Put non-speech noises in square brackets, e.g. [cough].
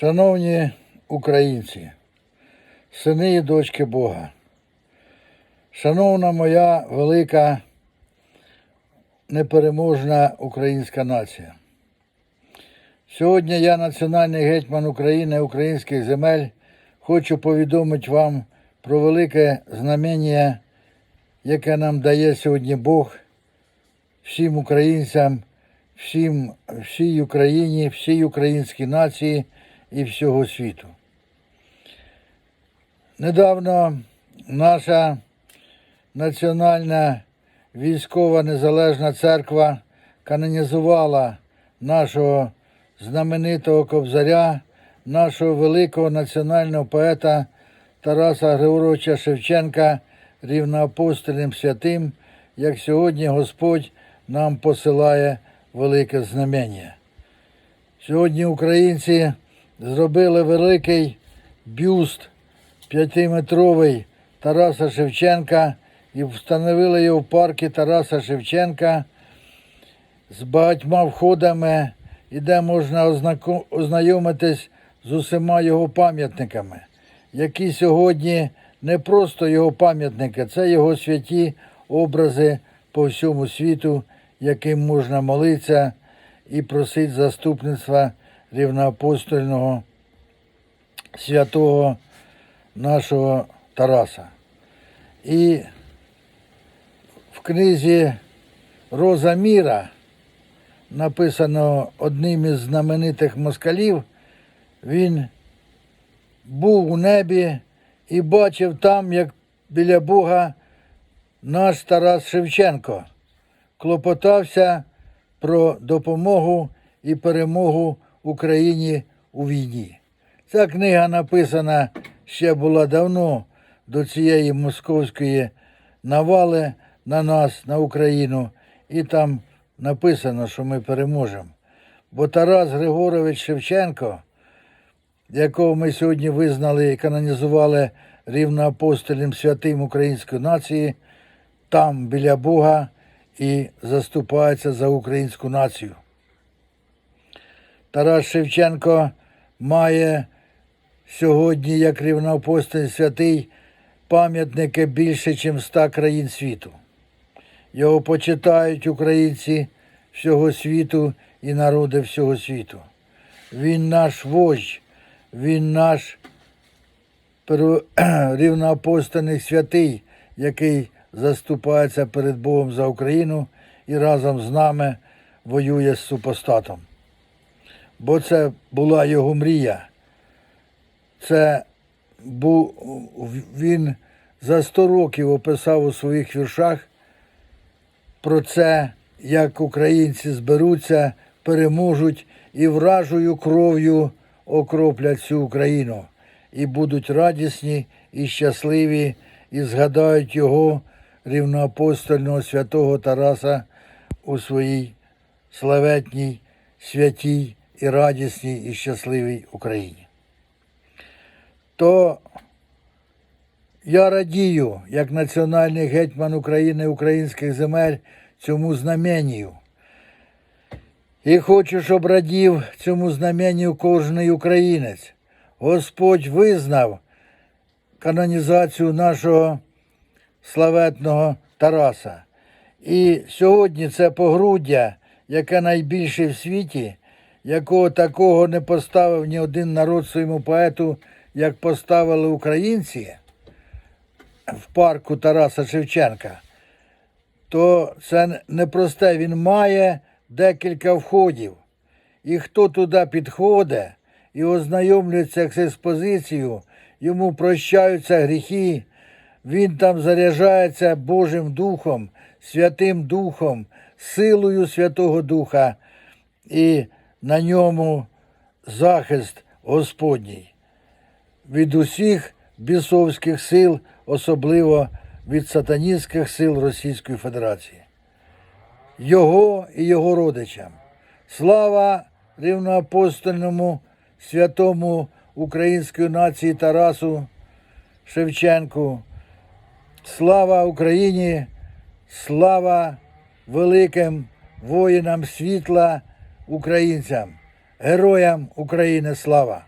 Шановні українці, сини і дочки Бога, шановна моя велика непереможна українська нація. Сьогодні я, національний гетьман України українських земель, хочу повідомити вам про велике знамення, яке нам дає сьогодні Бог всім українцям, всім, всій Україні, всій українській нації і всього світу. Недавно наша національна військова незалежна церква канонізувала нашого знаменитого кобзаря, нашого великого національного поета Тараса Григоровича Шевченка рівноапостольним святим, як сьогодні Господь нам посилає велике знамення. Сьогодні українці зробили великий бюст п'ятиметровий Тараса Шевченка і встановили його в парку Тараса Шевченка. З багатьма входами, і де можна ознайомитись з усіма його пам'ятниками, які сьогодні не просто його пам'ятники, це його святі образи по всьому світу, яким можна молитися і просити заступництва рівноапостольного святого нашого Тараса. І в книзі Роза Міра, написано одним із знаменитих москалів, він був у небі і бачив там, як біля Бога наш Тарас Шевченко клопотався про допомогу і перемогу Україні у війні. Ця книга написана ще була давно до цієї московської навали на нас, на Україну, і там написано, що ми переможемо. Бо Тарас Григорович Шевченко, якого ми сьогодні визнали і канонізували рівноапостольним святим української нації, там біля Бога і заступається за українську націю. Тарас Шевченко має сьогодні, як рівноапостольний святий, пам'ятники більше, ніж 100 країн світу. Його почитають українці всього світу і народи всього світу. Він наш вождь, він наш [clears throat] рівноапостольний святий, який заступається перед Богом за Україну і разом з нами воює з супостатом. Бо це була його мрія. Це був він за 100 років описав у своїх віршах про це, як українці зберуться, переможуть і вражою кров'ю окроплять всю Україну, і будуть радісні і щасливі, і згадають його рівноапостольного святого Тараса у своїй славетній, святій і радісній і щасливій Україні. То я радію, як національний гетьман України українських земель цьому знаменію. І хочу, щоб радів цьому знаменію кожний українець. Господь визнав канонізацію нашого славетного Тараса. І сьогодні це погруддя, яке найбільше в світі, якого такого не поставив ні один народ своєму поету, як поставили українці в парку Тараса Шевченка, то це непросте. Він має декілька входів. І хто туди підходить і ознайомлюється з експозицією, йому прощаються гріхи, він там заряджається Божим Духом, Святим Духом, силою Святого Духа, і на ньому захист Господній від усіх бісовських сил, особливо від сатаністських сил Російської Федерації. Його і його родичам. Слава рівноапостольному святому української нації Тарасу Шевченку. Слава Україні, слава великим воїнам світла, українцям, героям України слава!